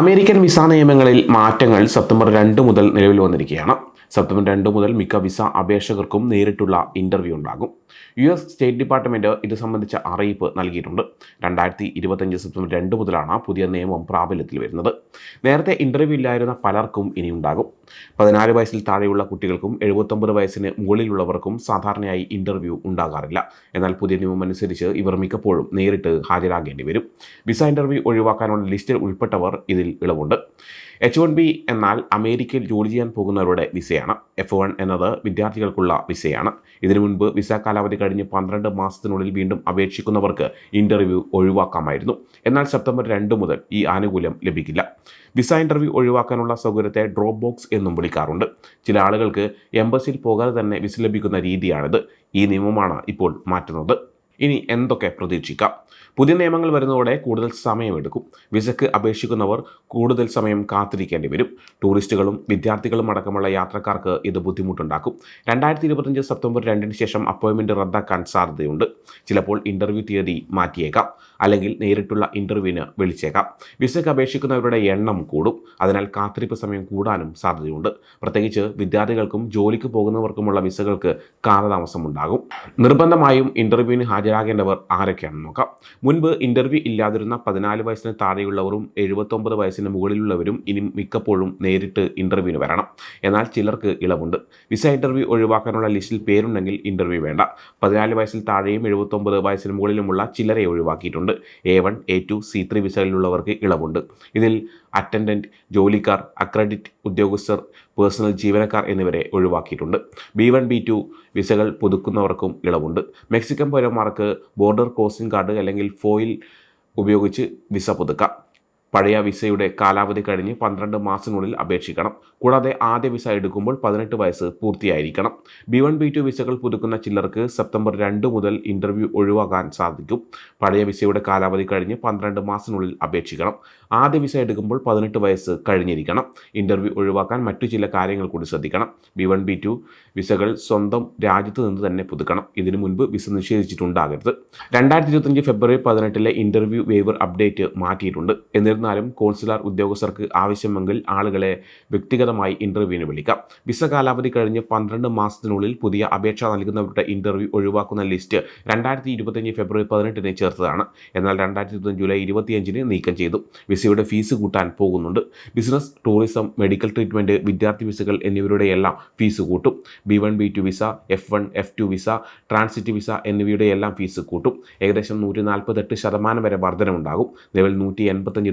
American visa നിയമങ്ങളിൽ മാറ്റങ്ങൾ September രണ്ട് മുതൽ നിലവിൽ വന്നിരിക്കുകയാണ്. സെപ്റ്റംബർ രണ്ട് മുതൽ മിക്ക വിസ അപേക്ഷകർക്കും നേരിട്ടുള്ള ഇന്റർവ്യൂ ഉണ്ടാകും. യു എസ് സ്റ്റേറ്റ് ഡിപ്പാർട്ട്മെന്റ് ഇത് സംബന്ധിച്ച അറിയിപ്പ് നൽകിയിട്ടുണ്ട്. രണ്ടായിരത്തി ഇരുപത്തഞ്ച് സെപ്റ്റംബർ രണ്ട് മുതലാണ് പുതിയ നിയമം പ്രാബല്യത്തിൽ വരുന്നത്. നേരത്തെ ഇന്റർവ്യൂ ഇല്ലായിരുന്ന പലർക്കും ഇനി ഉണ്ടാകും. പതിനാല് വയസ്സിൽ താഴെയുള്ള കുട്ടികൾക്കും എഴുപത്തൊമ്പത് വയസ്സിന് മുകളിലുള്ളവർക്കും സാധാരണയായി ഇന്റർവ്യൂ ഉണ്ടാകാറില്ല. എന്നാൽ പുതിയ നിയമം അനുസരിച്ച് ഇവർ മിക്കപ്പോഴും നേരിട്ട് ഹാജരാകേണ്ടി വരും. വിസ ഇന്റർവ്യൂ ഒഴിവാക്കാനുള്ള ലിസ്റ്റിൽ ഉൾപ്പെട്ടവർ ഇതിൽ ഇളവുണ്ട്. എച്ച് വൺ ബി എന്നാൽ അമേരിക്കയിൽ ജോലി ചെയ്യാൻ പോകുന്നവരുടെ വിസയാണ്. എഫ് വൺ എന്നത് വിദ്യാർത്ഥികൾക്കുള്ള വിസയാണ്. ഇതിനു മുൻപ് വിസ കാലാവധി കഴിഞ്ഞ് പന്ത്രണ്ട് മാസത്തിനുള്ളിൽ വീണ്ടും അപേക്ഷിക്കുന്നവർക്ക് ഇന്റർവ്യൂ ഒഴിവാക്കാമായിരുന്നു. എന്നാൽ സെപ്റ്റംബർ രണ്ട് മുതൽ ഈ ആനുകൂല്യം ലഭിക്കില്ല. വിസ ഇന്റർവ്യൂ ഒഴിവാക്കാനുള്ള സൗകര്യത്തെ ഡ്രോപ്പ് ബോക്സ് എന്നും വിളിക്കാറുണ്ട്. ചില ആളുകൾക്ക് എംബസിയിൽ പോകാതെ തന്നെ വിസ ലഭിക്കുന്ന രീതിയാണിത്. ഈ നിയമമാണ് ഇപ്പോൾ മാറ്റുന്നത്. ഇനി എന്തൊക്കെ പ്രതീക്ഷിക്കാം? പുതിയ നിയമങ്ങൾ വരുന്നതോടെ കൂടുതൽ സമയമെടുക്കും. വിസയ്ക്ക് അപേക്ഷിക്കുന്നവർ കൂടുതൽ സമയം കാത്തിരിക്കേണ്ടി വരും. ടൂറിസ്റ്റുകളും വിദ്യാർത്ഥികളും അടക്കമുള്ള യാത്രക്കാർക്ക് ഇത് ബുദ്ധിമുട്ടുണ്ടാക്കും. രണ്ടായിരത്തി ഇരുപത്തഞ്ച് സെപ്റ്റംബർ രണ്ടിന് ശേഷം അപ്പോയിൻമെന്റ് റദ്ദാക്കാൻ സാധ്യതയുണ്ട്. ചിലപ്പോൾ ഇന്റർവ്യൂ തീയതി മാറ്റിയേക്കാം. അല്ലെങ്കിൽ നേരിട്ടുള്ള ഇന്റർവ്യൂവിന് വിളിച്ചേക്കാം. വിസയ്ക്ക് അപേക്ഷിക്കുന്നവരുടെ എണ്ണം കൂടും. അതിനാൽ കാത്തിരിപ്പ് സമയം കൂടാനും സാധ്യതയുണ്ട്. പ്രത്യേകിച്ച് വിദ്യാർത്ഥികൾക്കും ജോലിക്ക് പോകുന്നവർക്കുമുള്ള വിസകൾക്ക് കാലതാമസം ഉണ്ടാകും നിർബന്ധമായും ഇന്റർവ്യൂവിന് ഹാജരാകേണ്ടവർ ആരൊക്കെയാണെന്ന് നോക്കാം. മുൻപ് ഇന്റർവ്യൂ ഇല്ലാതിരുന്ന പതിനാല് വയസ്സിന് താഴെയുള്ളവരും എഴുപത്തൊമ്പത് വയസ്സിന് മുകളിലുള്ളവരും ഇനി മിക്കപ്പോഴും നേരിട്ട് ഇന്റർവ്യൂവിന് വരണം. എന്നാൽ ചിലർക്ക് ഇളവുണ്ട്. വിസ ഇന്റർവ്യൂ ഒഴിവാക്കാനുള്ള ലിസ്റ്റിൽ പേരുണ്ടെങ്കിൽ ഇന്റർവ്യൂ വേണ്ട. പതിനാല് വയസ്സിൽ താഴെയും എഴുപത്തൊമ്പത് വയസ്സിന് മുകളിലുമുള്ള ചിലരെ ഒഴിവാക്കിയിട്ടുണ്ട്. A one A two C three വിസകളിലുള്ളവർക്ക് ഇളവുണ്ട്. ഇതിൽ അറ്റൻഡന്റ് ജോലിക്കാർ അക്രഡിറ്റ് ഉദ്യോഗസ്ഥർ പേഴ്സണൽ ജീവനക്കാർ എന്നിവരെ ഒഴിവാക്കിയിട്ടുണ്ട്. ബി വൺ ബി ടു വിസകൾ പുതുക്കുന്നവർക്കും ഇളവുണ്ട്. മെക്സിക്കൻ പൗരന്മാർക്ക് ബോർഡർ ക്രോസിംഗ് കാർഡ് അല്ലെങ്കിൽ ഫോയിൽ ഉപയോഗിച്ച് വിസ പുതുക്കാം. പഴയ വിസയുടെ കാലാവധി കഴിഞ്ഞ് പന്ത്രണ്ട് മാസത്തിനുള്ളിൽ അപേക്ഷിക്കണം. കൂടാതെ ആദ്യ വിസ എടുക്കുമ്പോൾ പതിനെട്ട് വയസ്സ് പൂർത്തിയായിരിക്കണം. ബി വൺ ബി ടു വിസകൾ പുതുക്കുന്ന ചിലർക്ക് സെപ്റ്റംബർ രണ്ട് മുതൽ ഇന്റർവ്യൂ ഒഴിവാക്കാൻ സാധിക്കും. പഴയ വിസയുടെ കാലാവധി കഴിഞ്ഞ് പന്ത്രണ്ട് മാസത്തിനുള്ളിൽ അപേക്ഷിക്കണം. ആദ്യ വിസ എടുക്കുമ്പോൾ പതിനെട്ട് വയസ്സ് കഴിഞ്ഞിരിക്കണം. ഇന്റർവ്യൂ ഒഴിവാക്കാൻ മറ്റു ചില കാര്യങ്ങൾ കൂടി ശ്രദ്ധിക്കണം. ബി വൺ ബി ടു വിസകൾ സ്വന്തം രാജ്യത്ത് നിന്ന് തന്നെ പുതുക്കണം. ഇതിനു മുൻപ് വിസ നിഷേധിച്ചിട്ടുണ്ടാകരുത്. രണ്ടായിരത്തി ഇരുപത്തഞ്ച് ഫെബ്രുവരി പതിനെട്ടിലെ ഇന്റർവ്യൂ വേവർ അപ്ഡേറ്റ് മാറ്റിയിട്ടുണ്ട്. എന്നിരുന്നാലും കോൺസുലാർ ഉദ്യോഗസ്ഥർക്ക് ആവശ്യമെങ്കിൽ ആളുകളെ വ്യക്തിഗതമായി ഇന്റർവ്യൂവിന് വിളിക്കാം. വിസ കാലാവധി കഴിഞ്ഞ് പന്ത്രണ്ട് മാസത്തിനുള്ളിൽ പുതിയ അപേക്ഷ നൽകുന്നവരുടെ ഇന്റർവ്യൂ ഒഴിവാക്കുന്ന ലിസ്റ്റ് രണ്ടായിരത്തി ഇരുപത്തഞ്ച് ഫെബ്രുവരി പതിനെട്ടിന് ചേർത്തതാണ്. എന്നാൽ രണ്ടായിരത്തി ഇരുപത്തഞ്ച് ജൂലൈ ഇരുപത്തിയഞ്ചിന് നീക്കം ചെയ്തു. വിസയുടെ ഫീസ് കൂട്ടാൻ പോകുന്നുണ്ട്. ബിസിനസ് ടൂറിസം മെഡിക്കൽ ട്രീറ്റ്മെന്റ് വിദ്യാർത്ഥി വിസകൾ എന്നിവരുടെ എല്ലാം ഫീസ് കൂട്ടും. B one B two visa F one F two visa transit visa എന്നിവയുടെ എല്ലാം ഫീസ് കൂട്ടും. ഏകദേശം നൂറ്റി നാൽപ്പത്തെട്ട് ശതമാനം വരെ വർധനമുണ്ടാകും നിലവിൽ നൂറ്റി എൺപത്തഞ്ച്